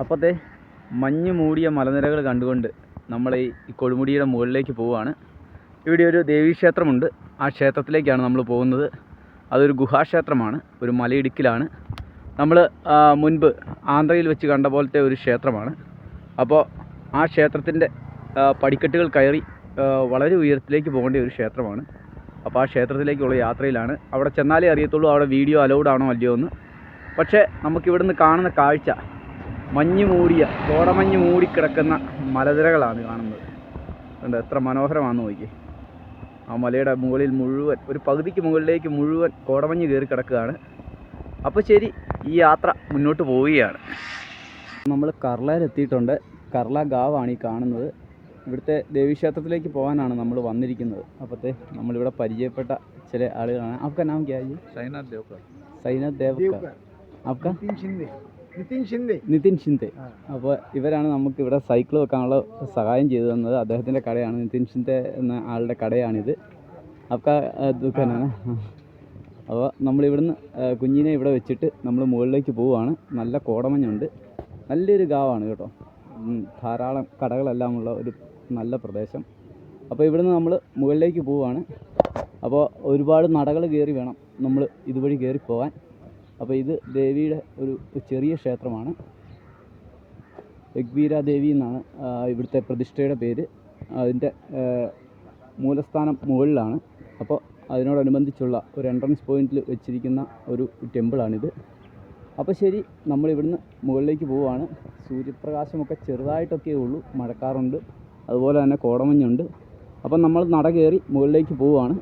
അപ്പോഴത്തെ മഞ്ഞ് മൂടിയ മലനിരകൾ കണ്ടുകൊണ്ട് നമ്മൾ ഈ കൊടുമുടിയുടെ മുകളിലേക്ക് പോവുകയാണ്. ഇവിടെ ഒരു ദേവീക്ഷേത്രമുണ്ട്. ആ ക്ഷേത്രത്തിലേക്കാണ് നമ്മൾ പോകുന്നത്. അതൊരു ഗുഹാക്ഷേത്രമാണ്. ഒരു മലയിടുക്കിലാണ്. നമ്മൾ മുൻപ് ആന്ധ്രയിൽ വെച്ച് കണ്ട പോലത്തെ ഒരു ക്ഷേത്രമാണ്. അപ്പോൾ ആ ക്ഷേത്രത്തിന്റെ പടിക്കെട്ടുകൾ കയറി വളരെ ഉയരത്തിലേക്ക് പോകേണ്ട ഒരു ക്ഷേത്രമാണ്. അപ്പോൾ ആ ക്ഷേത്രത്തിലേക്കുള്ള യാത്രയിലാണ്. അവിടെ ചെന്നാലേ അറിയത്തുള്ളൂ അവിടെ വീഡിയോ അലൗഡ് ആണോ അല്ലയോ എന്ന്. പക്ഷേ നമുക്കിവിടുന്ന് കാണുന്ന കാഴ്ച മഞ്ഞ് മൂടിയ കോടമഞ്ഞ് മൂടിക്കിടക്കുന്ന മലനിരകളാണ് കാണുന്നത് കണ്ടോ എത്ര മനോഹരമാണെന്ന് നോക്കി ആ മലയുടെ മുകളിൽ മുഴുവൻ ഒരു പകുതിക്ക് മുകളിലേക്ക് മുഴുവൻ കോടമഞ്ഞ് കയറി കിടക്കുകയാണ് അപ്പോൾ ശരി ഈ യാത്ര മുന്നോട്ട് പോവുകയാണ് നമ്മൾ കർളയിലെത്തിയിട്ടുണ്ട് കർള ഗാവാണ് ഈ കാണുന്നത് ഇവിടുത്തെ ദേവീക്ഷേത്രത്തിലേക്ക് പോകാനാണ് നമ്മൾ വന്നിരിക്കുന്നത് അപ്പോഴത്തെ നമ്മളിവിടെ പരിചയപ്പെട്ട ചില ആളുകളാണ് आपका नाम क्या है जी साईनाथ देवकर സൈനത് ദേവ്കർ आपका നിതിൻ ഷിന്തെ നിതിൻ അപ്പോൾ ഇവരാണ് നമുക്ക് ഇവിടെ സൈക്കിൾ വെക്കാനുള്ള സഹായം ചെയ്തു തന്നത്. അദ്ദേഹത്തിന്റെ കടയാണ് നിതിൻ ഷിന്തെ എന്ന ആളുടെ കടയാണിത്. അപ്പം ദുഃഖനാണ്. അപ്പോൾ നമ്മളിവിടുന്ന് കുഞ്ഞിനെ ഇവിടെ വെച്ചിട്ട് നമ്മൾ മുകളിലേക്ക് പോവുകയാണ്. നല്ല കോടമഞ്ഞുണ്ട്. നല്ലൊരു ഗാവാണ് കേട്ടോ. ധാരാളം കടകളെല്ലാം ഉള്ള ഒരു നല്ല പ്രദേശം. അപ്പോൾ ഇവിടുന്ന് നമ്മൾ മുകളിലേക്ക് പോവുകയാണ്. അപ്പോൾ ഒരുപാട് നടകൾ കയറി വേണം നമ്മൾ ഇതുവഴി കയറി പോകാൻ. അപ്പോൾ ഇത് ദേവിയുടെ ഒരു ചെറിയ ക്ഷേത്രമാണ്. യഗ്വീര ദേവി എന്നാണ് ഇവിടുത്തെ പ്രതിഷ്ഠയുടെ പേര്. അതിന്റെ മൂലസ്ഥാനം മുകളിലാണ്. അപ്പോൾ അതിനോടനുബന്ധിച്ചുള്ള ഒരു എൻട്രൻസ് പോയിന്റിൽ വെച്ചിരിക്കുന്ന ഒരു ടെമ്പിളാണിത് അപ്പോൾ ശരി നമ്മൾ ഇവിടുന്ന് മുകളിലേക്ക് പോവുകയാണ് സൂര്യപ്രകാശമൊക്കെ ചെറുതായിട്ടൊക്കെ ഉള്ളൂ മഴക്കാറുണ്ട്. അതുപോലെ തന്നെ കോടമഞ്ഞുണ്ട്. അപ്പം നമ്മൾ നട കയറി മുകളിലേക്ക് പോവുകയാണ്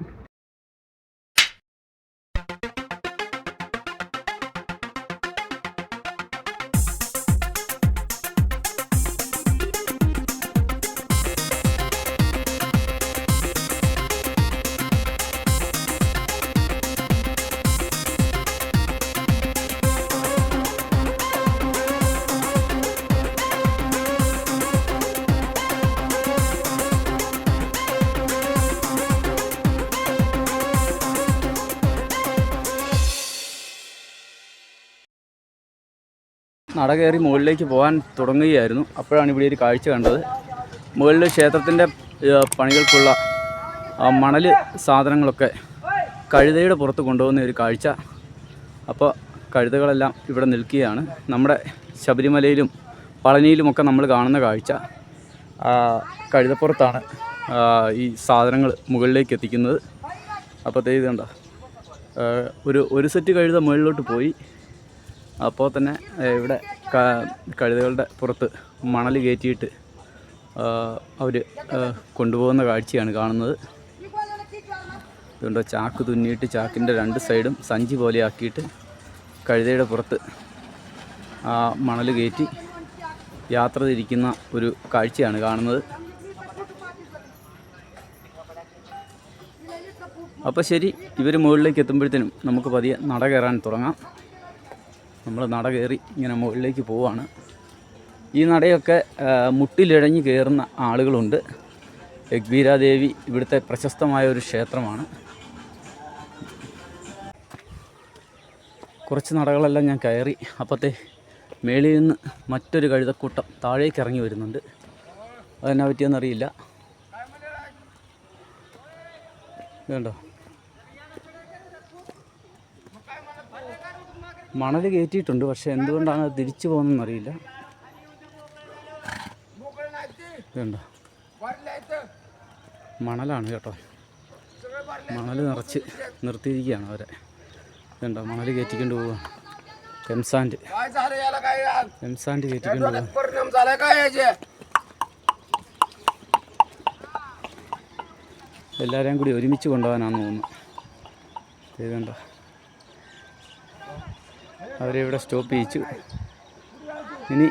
നട കയറി മുകളിലേക്ക് പോകാൻ തുടങ്ങുകയായിരുന്നു. അപ്പോഴാണ് ഇവിടെ ഒരു കാഴ്ച കണ്ടത്. മുകളിൽ ക്ഷേത്രത്തിന്റെ പണികൾക്കുള്ള മണൽ സാധനങ്ങളൊക്കെ കഴുതയുടെ പുറത്ത് കൊണ്ടുപോകുന്ന ഒരു കാഴ്ച. അപ്പോൾ കഴുതകളെല്ലാം ഇവിടെ നിൽക്കുകയാണ്. നമ്മുടെ ശബരിമലയിലും പളനിയിലുമൊക്കെ നമ്മൾ കാണുന്ന കാഴ്ച. കഴുതപ്പുറത്താണ് ഈ സാധനങ്ങൾ മുകളിലേക്ക് എത്തിക്കുന്നത്. ഇതുണ്ടോ ഇത് ഒരു ഒരു സെറ്റ് കഴുത മുകളിലോട്ട് പോയി. അപ്പോൾ തന്നെ ഇവിടെ കഴുതകളുടെ പുറത്ത് മണൽ കയറ്റിയിട്ട് അവർ കൊണ്ടുപോകുന്ന കാഴ്ചയാണ് കാണുന്നത്. അതുകൊണ്ട് ചാക്ക് തുന്നിയിട്ട് ചാക്കിന്റെ രണ്ട് സൈഡും സഞ്ചി പോലെ ആക്കിയിട്ട് കഴുതയുടെ പുറത്ത് ആ മണൽ കയറ്റി യാത്ര തിരിക്കുന്ന ഒരു കാഴ്ചയാണ് കാണുന്നത്. അപ്പോൾ ശരി ഇവർ മുകളിലേക്ക് എത്തുമ്പോഴത്തേനും നമുക്ക് പതിയെ നട കയറാൻ തുടങ്ങാം. നമ്മൾ നട കയറി ഇങ്ങനെ മുകളിലേക്ക് പോവാണ്. ഈ നടയൊക്കെ മുട്ടിലിഴഞ്ഞ് കയറുന്ന ആളുകളുണ്ട്. യഗ്വീരാദേവി ഇവിടുത്തെ പ്രശസ്തമായ ഒരു ക്ഷേത്രമാണ്. കുറച്ച് നടകളെല്ലാം ഞാൻ കയറി അപ്പത്തെ മേളിൽ നിന്ന് മറ്റൊരു കഴുതക്കൂട്ടം താഴേക്ക് ഇറങ്ങി വരുന്നുണ്ട്. അതെന്നാ പറ്റിയെന്നറിയില്ല. ഇതുണ്ടോ? മണൽ കയറ്റിയിട്ടുണ്ട് പക്ഷെ എന്തുകൊണ്ടാണ് അത് തിരിച്ചു പോകുന്നതെന്ന് അറിയില്ല. മണലാണ് കേട്ടോ. മണൽ നിറച്ച് നിർത്തിയിരിക്കുകയാണ് അവരെ. ഇതുണ്ടോ? മണൽ കയറ്റിക്കൊണ്ട് പോവുക. എംസാൻഡ്. എംസാൻഡ് കയറ്റിക്കൊണ്ട് പോവുക. എല്ലാവരെയും കൂടി ഒരുമിച്ച് കൊണ്ടുപോകാനാണെന്ന് തോന്നുന്നു. ഇതുണ്ടോ? അവരെ ഇവിടെ സ്റ്റോപ്പ് ചെയ്യിച്ചു. ഇനി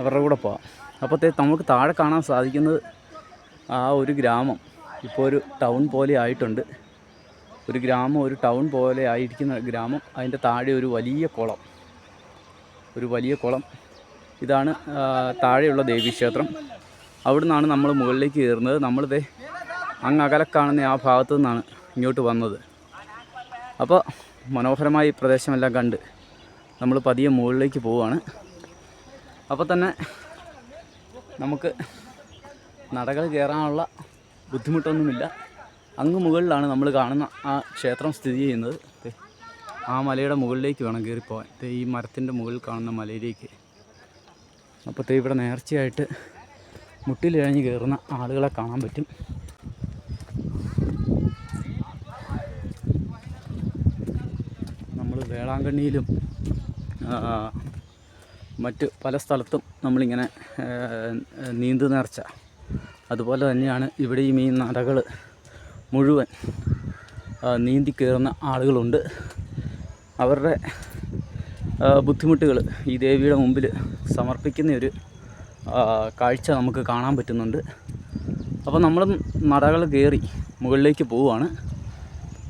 അവരുടെ കൂടെ പോവാം. അപ്പോഴത്തേ നമുക്ക് താഴെ കാണാൻ സാധിക്കുന്നത് ആ ഒരു ഗ്രാമം. ഇപ്പോൾ ഒരു ടൗൺ പോലെ ആയിട്ടുണ്ട്. ഒരു ഗ്രാമം ഒരു ടൗൺ പോലെ ആയിരിക്കുന്ന ഗ്രാമം. അതിന്റെ താഴെ ഒരു വലിയ കുളം. ഒരു വലിയ കുളം. ഇതാണ് താഴെയുള്ള ദേവീക്ഷേത്രം. അവിടെ നിന്നാണ് നമ്മൾ മുകളിലേക്ക് കയറുന്നത്. നമ്മളിതേ അങ്ങ് കാണുന്ന ആ ഭാഗത്തു നിന്നാണ് ഇങ്ങോട്ട് വന്നത്. അപ്പോൾ മനോഹരമായി ഈ പ്രദേശമെല്ലാം കണ്ട് നമ്മൾ പതിയെ മുകളിലേക്ക് പോവുകയാണ്. അപ്പോൾ തന്നെ നമുക്ക് നടകൾ കയറാനുള്ള ബുദ്ധിമുട്ടൊന്നുമില്ല. അങ്ങ് മുകളിലാണ് നമ്മൾ കാണുന്ന ആ ക്ഷേത്രം സ്ഥിതി ചെയ്യുന്നത്. ആ മലയുടെ മുകളിലേക്ക് വേണം കയറിപ്പോവാൻ. ഈ മരത്തിന്റെ മുകളിൽ കാണുന്ന മലയിലേക്ക്. അപ്പോൾ ദേ ഇവിടെ നേർച്ചയായിട്ട് മുട്ടിലിഴഞ്ഞ് കയറുന്ന ആളുകളെ കാണാൻ പറ്റും നമ്മൾ വേളാങ്കണ്ണിയിലും മറ്റ് പല സ്ഥലത്തും നമ്മളിങ്ങനെ നീന്തു നേർച്ച. അതുപോലെ തന്നെയാണ് ഇവിടെയും ഈ നടകൾ മുഴുവൻ നീന്തി കയറുന്ന ആളുകളുണ്ട്. അവരുടെ ബുദ്ധിമുട്ടുകൾ ഈ ദേവിയുടെ മുമ്പിൽ സമർപ്പിക്കുന്ന ഒരു കാഴ്ച നമുക്ക് കാണാൻ പറ്റുന്നുണ്ട്. അപ്പോൾ നമ്മളും നടകൾ കയറി മുകളിലേക്ക് പോവുകയാണ്.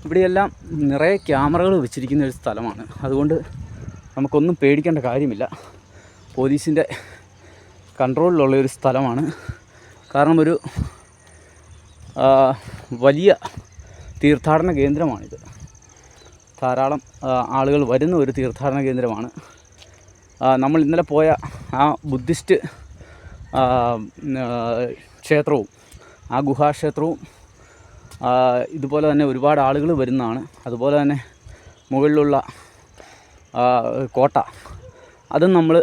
ഇവിടെയെല്ലാം നിറയെ ക്യാമറകൾ വെച്ചിരിക്കുന്ന ഒരു സ്ഥലമാണ്. അതുകൊണ്ട് നമുക്കൊന്നും പേടിക്കേണ്ട കാര്യമില്ല. പോലീസിന്റെ കൺട്രോളിലുള്ള ഒരു സ്ഥലമാണ്. കാരണം ഒരു വലിയ തീർത്ഥാടന കേന്ദ്രമാണിത്. ധാരാളം ആളുകൾ വരുന്ന ഒരു തീർത്ഥാടന കേന്ദ്രമാണ്. നമ്മൾ ഇന്നലെ പോയ ആ ബുദ്ധിസ്റ്റ് ക്ഷേത്രവും ആ ഗുഹാക്ഷേത്രവും ഇതുപോലെ തന്നെ ഒരുപാട് ആളുകൾ വരുന്നതാണ്. അതുപോലെ തന്നെ മുകളിലുള്ള കോട്ട. അതും നമ്മൾ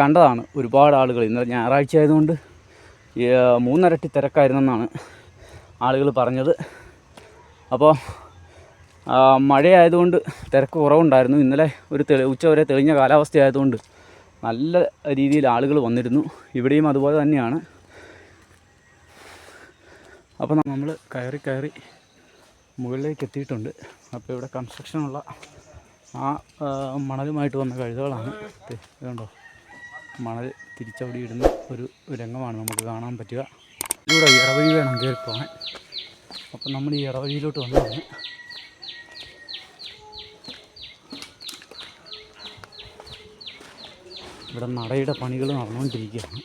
കണ്ടതാണ് ഒരുപാട് ആളുകൾ ഇന്നലെ ഞായറാഴ്ച ആയതുകൊണ്ട് മൂന്നരട്ടി തിരക്കായിരുന്നെന്നാണ് ആളുകൾ പറഞ്ഞത്. അപ്പോൾ മഴയായതുകൊണ്ട് തിരക്ക് കുറവുണ്ടായിരുന്നു. ഇന്നലെ ഒരു തെളി ഉച്ച വരെ തെളിഞ്ഞ കാലാവസ്ഥയായതുകൊണ്ട് നല്ല രീതിയിൽ ആളുകൾ വന്നിരുന്നു. ഇവിടെയും അതുപോലെ തന്നെയാണ്. അപ്പോൾ നമ്മൾ കയറി കയറി മുകളിലേക്ക് എത്തിയിട്ടുണ്ട്. അപ്പോൾ ഇവിടെ കൺസ്ട്രക്ഷനുള്ള ആ മണലുമായിട്ട് വന്ന കഴുതകളാണ്. ഇതുണ്ടോ? മണൽ തിരിച്ചവിടെ ഇടുന്ന ഒരു രംഗമാണ് നമുക്ക് കാണാൻ പറ്റുക. ഇവിടെ ഇടവഴി വേണം കയറി പോകാൻ. അപ്പം നമ്മൾ ഈ ഇടവഴിയിലോട്ട് വന്നതാണ്. ഇവിടെ നടയുടെ പണികൾ നടന്നുകൊണ്ടിരിക്കുകയാണ്.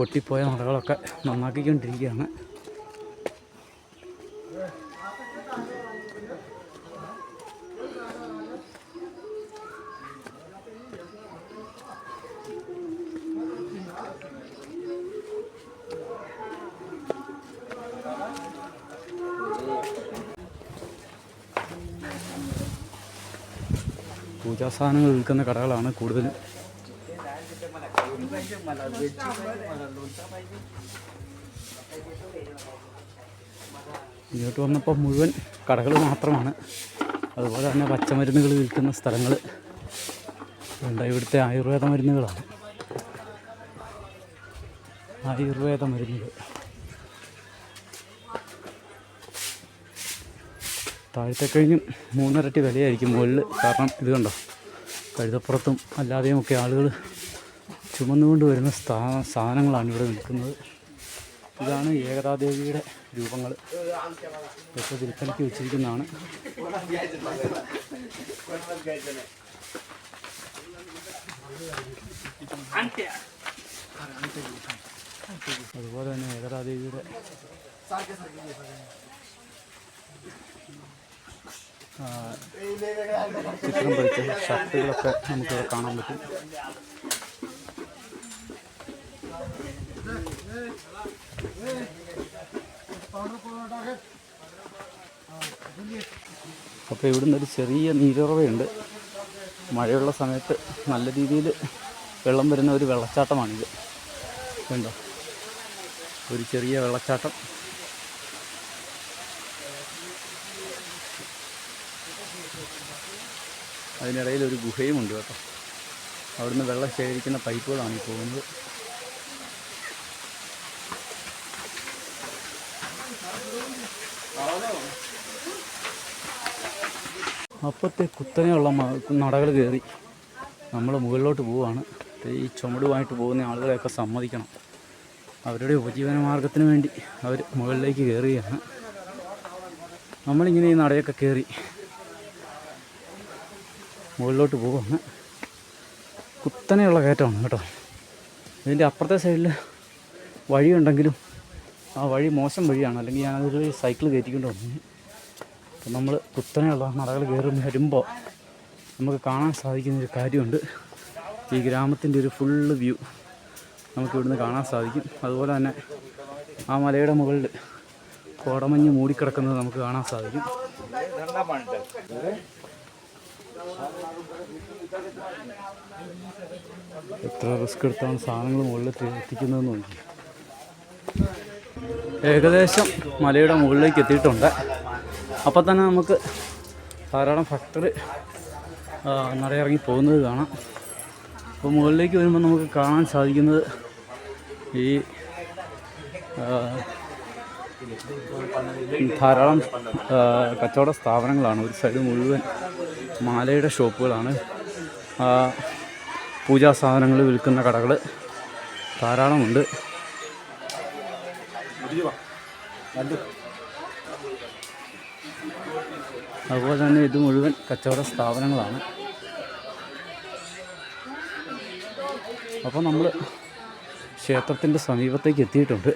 പൊട്ടിപ്പോയ നടകളൊക്കെ നന്നാക്കിക്കൊണ്ടിരിക്കുകയാണ്. പൂജാ സാധനങ്ങൾ വിൽക്കുന്ന കടകളാണ് കൂടുതലും. ഇങ്ങോട്ട് വന്നപ്പോൾ മുഴുവൻ കടകൾ മാത്രമാണ്. അതുപോലെ തന്നെ പച്ചമരുന്നുകൾ വിൽക്കുന്ന സ്ഥലങ്ങൾ. ഉണ്ട് ഇവിടുത്തെ ആയുർവേദ മരുന്നുകളാണ്. ആയുർവേദ മരുന്നുകൾ. താഴത്തെ കഴിഞ്ഞും മൂന്നരട്ടി വിലയായിരിക്കും മുകളിൽ. കാരണം ഇത് കണ്ടോ? കഴുതപ്പുറത്തും അല്ലാതെയും ഒക്കെ ആളുകൾ ചുമന്നുകൊണ്ട് വരുന്ന സ്ഥാ സാധനങ്ങളാണ് ഇവിടെ നിൽക്കുന്നത് ഇതാണ് ഏകതാദേവിയുടെ രൂപങ്ങൾ. ഇപ്പോൾ വിൽപ്പനയ്ക്ക് വെച്ചിരിക്കുന്നതാണ്. അതുപോലെ തന്നെ ഏകതാദേവിയുടെ ചിത്രം പഠിച്ച ഷർട്ടുകളൊക്കെ നമുക്കിവിടെ കാണാൻ പറ്റും. അപ്പോൾ ഇവിടുന്ന് ഒരു ചെറിയ നീരുറവയുണ്ട്. മഴയുള്ള സമയത്ത് നല്ല രീതിയിൽ വെള്ളം വരുന്ന ഒരു വെള്ളച്ചാട്ടമാണിത്. കണ്ടോ? ഒരു ചെറിയ വെള്ളച്ചാട്ടം. അതിനിടയിൽ ഒരു ഗുഹയുമുണ്ട് കേട്ടോ. അവിടുന്ന് വെള്ളം ശേഖരിക്കുന്ന പൈപ്പുകളാണ് ഈ പോകുന്നത്. അപ്പത്തെ കുത്തനെയുള്ള നടകൾ കയറി. നമ്മൾ മുകളിലോട്ട് പോവുകയാണ് ഈ ചുമടുമായിട്ട് പോകുന്ന ആളുകളെയൊക്കെ സമ്മതിക്കണം. അവരുടെ ഉപജീവന മാർഗത്തിന് വേണ്ടി അവർ മുകളിലേക്ക് കയറുകയാണ്. നമ്മളിങ്ങനെ ഈ നടയൊക്കെ കയറി മുകളിലോട്ട് പോവാണ്. കുത്തനെയുള്ള കയറ്റമാണ് കേട്ടോ. ഇതിന്റെ അപ്പുറത്തെ സൈഡിൽ വഴിയുണ്ടെങ്കിലും ആ വഴി മോശം വഴിയാണ്. അല്ലെങ്കിൽ ഞാനതൊരു സൈക്കിൾ കയറ്റിക്കൊണ്ട് വന്നു. അപ്പം നമ്മൾ കുത്തനെയുള്ള നടകൾ കയറി വരുമ്പോൾ നമുക്ക് കാണാൻ സാധിക്കുന്ന ഒരു കാര്യമുണ്ട്. ഈ ഗ്രാമത്തിന്റെ ഒരു ഫുള്ള് വ്യൂ നമുക്ക് ഇവിടുന്ന് കാണാൻ സാധിക്കും. അതുപോലെ തന്നെ ആ മലയുടെ മുകളിൽ കോടമഞ്ഞ് മൂടിക്കിടക്കുന്നത് നമുക്ക് കാണാൻ സാധിക്കും. എത്ര റിസ്ക് എടുത്താണ് സാധനങ്ങൾ മുകളിൽ എത്തി- എത്തിക്കുന്നതെന്ന് നോക്കി ഏകദേശം മലയുടെ മുകളിലേക്ക് എത്തിയിട്ടുണ്ട്. അപ്പം തന്നെ നമുക്ക് ധാരാളം ഭക്തർ നടയിറങ്ങി പോകുന്നത് കാണാം. അപ്പോൾ മുകളിലേക്ക് വരുമ്പോൾ നമുക്ക് കാണാൻ സാധിക്കുന്നത് ഈ ധാരാളം കച്ചവട സ്ഥാപനങ്ങളാണ്. ഒരു സൈഡ് മുഴുവൻ മാലയുടെ ഷോപ്പുകളാണ്. പൂജാ സാധനങ്ങൾ വിൽക്കുന്ന കടകൾ ധാരാളമുണ്ട്. അതുപോലെ തന്നെ ഇത് മുഴുവൻ കച്ചവട സ്ഥാപനങ്ങളാണ്. അപ്പോൾ നമ്മൾ ക്ഷേത്രത്തിന്റെ സമീപത്തേക്ക് എത്തിയിട്ടുണ്ട്.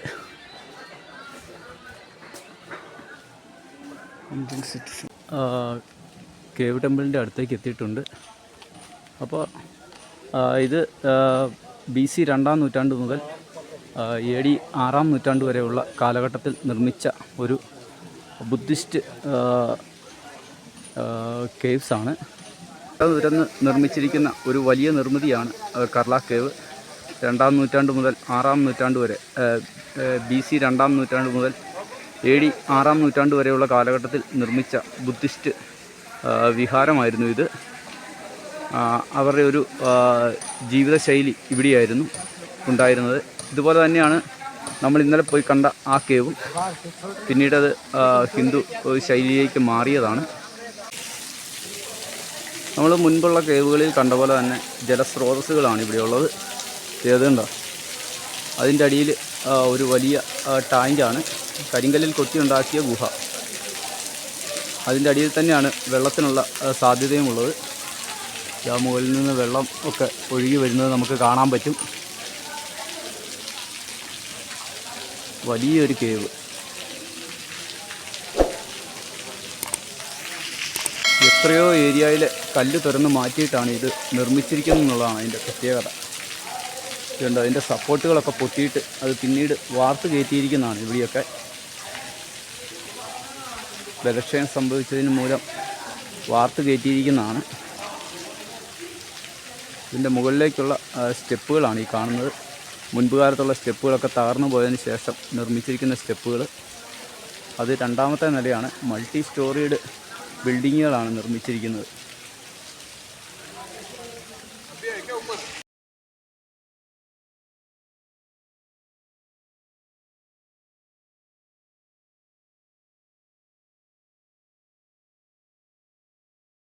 ആ, കേവ് ടെമ്പിളിന്റെ അടുത്തേക്ക് എത്തിയിട്ടുണ്ട്. അപ്പോൾ ഇത് ബി സി രണ്ടാം നൂറ്റാണ്ട് മുതൽ എ ഡി ആറാം നൂറ്റാണ്ട് വരെയുള്ള കാലഘട്ടത്തിൽ നിർമ്മിച്ച ഒരു ബുദ്ധിസ്റ്റ് കേവ്സ് ആണ്. തുരന്ന് നിർമ്മിച്ചിരിക്കുന്ന ഒരു വലിയ നിർമ്മിതിയാണ് കർലാ കേവ് രണ്ടാം നൂറ്റാണ്ട് മുതൽ ആറാം നൂറ്റാണ്ട് വരെ ബി സി രണ്ടാം നൂറ്റാണ്ട് മുതൽ എ ഡി ആറാം നൂറ്റാണ്ട് വരെയുള്ള കാലഘട്ടത്തിൽ നിർമ്മിച്ച ബുദ്ധിസ്റ്റ് വിഹാരമായിരുന്നു ഇത്. അവരുടെ ഒരു ജീവിതശൈലി ഇവിടെയായിരുന്നു ഉണ്ടായിരുന്നത്. ഇതുപോലെ തന്നെയാണ് നമ്മൾ ഇന്നലെ പോയി കണ്ട ആ കേവും പിന്നീടത് ഹിന്ദു ശൈലിയിലേക്ക് മാറിയതാണ്. നമ്മൾ മുൻപുള്ള കേവുകളിൽ കണ്ട പോലെ തന്നെ ജലസ്രോതസ്സുകളാണ് ഇവിടെയുള്ളത് ഏതുണ്ടോ അതിന്റെ അടിയിൽ ഒരു വലിയ ടാങ്കാണ് കരിങ്കല്ലിൽ കൊത്തിയുണ്ടാക്കിയ ഗുഹ. അതിന്റെ അടിയിൽ തന്നെയാണ് വെള്ളത്തിനുള്ള സാധ്യതയും സാധ്യതയുമുള്ളത്. ആ മുകളിൽ നിന്ന് വെള്ളം ഒക്കെ ഒഴുകി വരുന്നത് നമുക്ക് കാണാൻ പറ്റും. വലിയൊരു കേവ്. എത്രയോ ഏരിയയിൽ കല്ല് തുറന്ന് മാറ്റിയിട്ടാണ് ഇത് നിർമ്മിച്ചിരിക്കുന്നത് എന്നുള്ളതാണ് അതിന്റെ പ്രത്യേകത. ഇതുണ്ട് അതിന്റെ സപ്പോർട്ടുകളൊക്കെ പൊട്ടിയിട്ട് അത് പിന്നീട് വാർത്ത് കയറ്റിയിരിക്കുന്നതാണ് ഇവിടെയൊക്കെ. ബലക്ഷയം സംഭവിച്ചതിന് മൂലം വാർത്ത് കയറ്റിയിരിക്കുന്നതാണ്. ഇതിന്റെ മുകളിലേക്കുള്ള സ്റ്റെപ്പുകളാണ് ഈ കാണുന്നത്. മുൻപ് കാലത്തുള്ള സ്റ്റെപ്പുകളൊക്കെ തകർന്നു പോയതിന് ശേഷം നിർമ്മിച്ചിരിക്കുന്ന സ്റ്റെപ്പുകൾ. അത് രണ്ടാമത്തെ നിലയാണ്. മൾട്ടി സ്റ്റോറീഡ് ബിൽഡിങ്ങുകളാണ് നിർമ്മിച്ചിരിക്കുന്നത്.